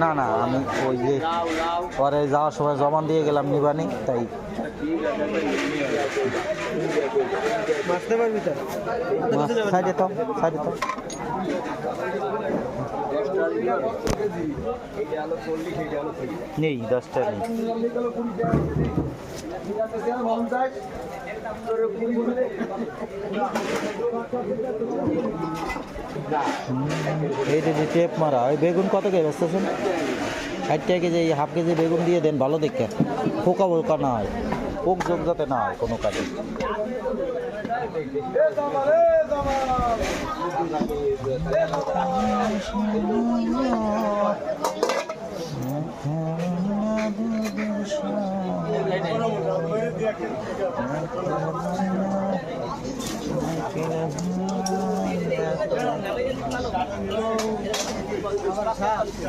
না না আমি ওই যে পরে যাওয়ার সময় জমা দিয়ে গেলাম নিবানি তাই। বাঁচতে পারবি তো? সাইডে তো সাইডে তো নেই দশটা নেই। এইটা যে টেপ মারা ওই বেগুন কত কে বেচতেছেন? ষাট টাকা কেজি এই হাফ কেজি বেগুন দিয়ে দেন, ভালো দেখে। পোকা পোকা না হয় পোক যোগ যাতে না হয় কোনো কাজে।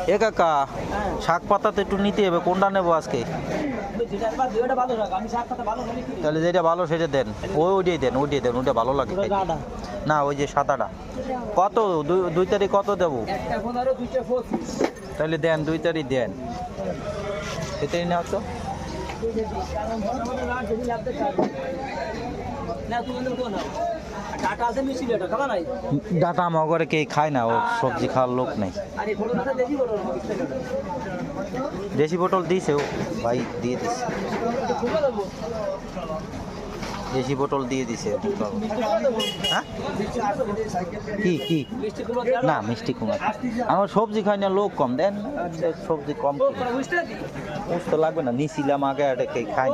এ কাকা, শাক পাতা তো একটু নিতে হবে, কোনটা নেব আজকে? তাহলে যেটা ভালো সেটা দেন, ওই ওইটাই দেন ওইটাই দেন, ওইটা ভালো লাগে না, ওই যে সাদাটা। কত, দুই- দুই তারিখ কত দেবো? তাহলে দেন, দুই তারিখ দেন। এটা খাবা নাই ডাটা মগরে কে খায় না, ও সবজি খাওয়ার লোক নেই। দেশি বোটল দিয়েছে ও, ভাই দিয়ে দিছে। দেশি পটল দিয়ে দিছে। হ্যাঁ? কি কি? না মিষ্টি কুমার আমার সবজি খাই না লোক কম। দেন সবজি কম তো লাগবে না নিছিলাম আগে এটা কে খাই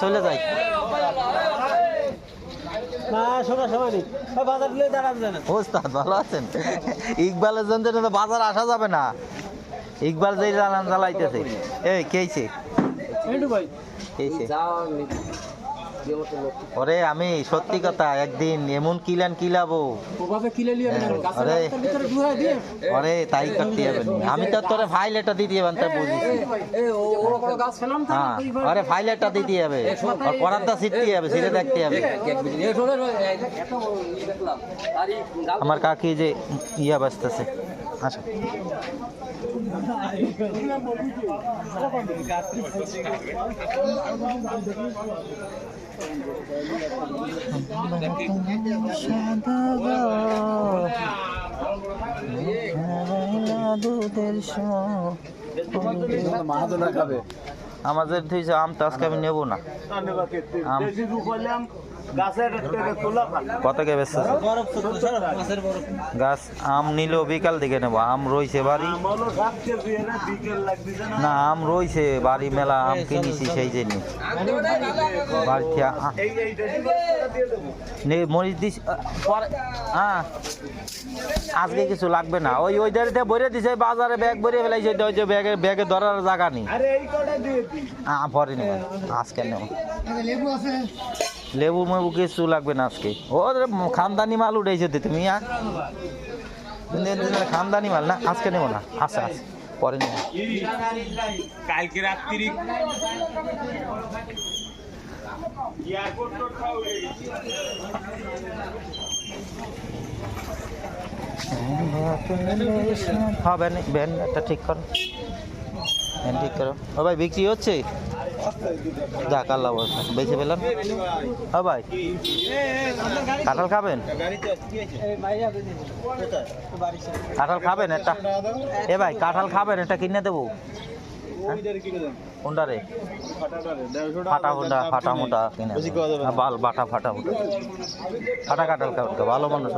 চলে যাই। ভালো আছেন? ইকবালের জন্য তো বাজার আসা যাবে না। ইকবাল যেই জানান জ্বালাইতেছে। এই কেছে ভাই। কেছে ওরে আমি সত্যি কথা একদিন এমন কিলান কিলাবো। হ্যাঁ, ওরে। তাই করতে হবে আমি তো তোরে ফাইলেটা দিতে হবে তা। হ্যাঁ আরে ফাইলেটা দিতে হবে আর পরারটা ছিটতে হবে ছিটে দেখতে হবে আমার কাকি যে ইয়া বাঁচতেছে আচ্ছা। আমাদের থেকে আম আজকে আমি নেব না। আম। কত কে বরফ গাছ, আম নিলেও বিকাল দিকে নেব। আম রয়েছে বাড়ি। না, আম রয়েছে বাড়ি, মেলা আম কিনেছি সেই জন্য। বাড়ি থেকে আ- নে মরিচ দিস হ্যাঁ আজকে কিছু লাগবে না। ওই ওই দাঁড়িয়ে ভরে দিছে বাজারে ব্যাগ ভরে ফেলাইছে ওই যে ব্যাগে ব্যাগে ধরার জায়গা নেই। হ্যাঁ পরে নেব আজকে নেব? লেবু মেবু কিছু লাগবে না আজকে। ও খানদানি মাল উঠেছে তো তুমি হ্যাঁ খানদানি মাল না আজকে নেব না। আচ্ছা আচ্ছা পরে নেব। কালকে রাত্রি হ্যাঁ ভ্যান ভ্যান একটা ঠিক করো। ভ্যান ঠিক করো। ও ভাই, বিক্রি হচ্ছে? পেলাম। ভাই, কাঁঠাল খাবেন? কাঁঠাল খাবেন একটা? এ ভাই, কাঁঠাল খাবেন, এটা কিনে দেবো? কোনটা রে ফাটা ফুটা ফাটা মোটা কিনে বাল বাটা ফাটা মোটা ফাটা কাঁঠাল খাবেন ভালো মানুষ।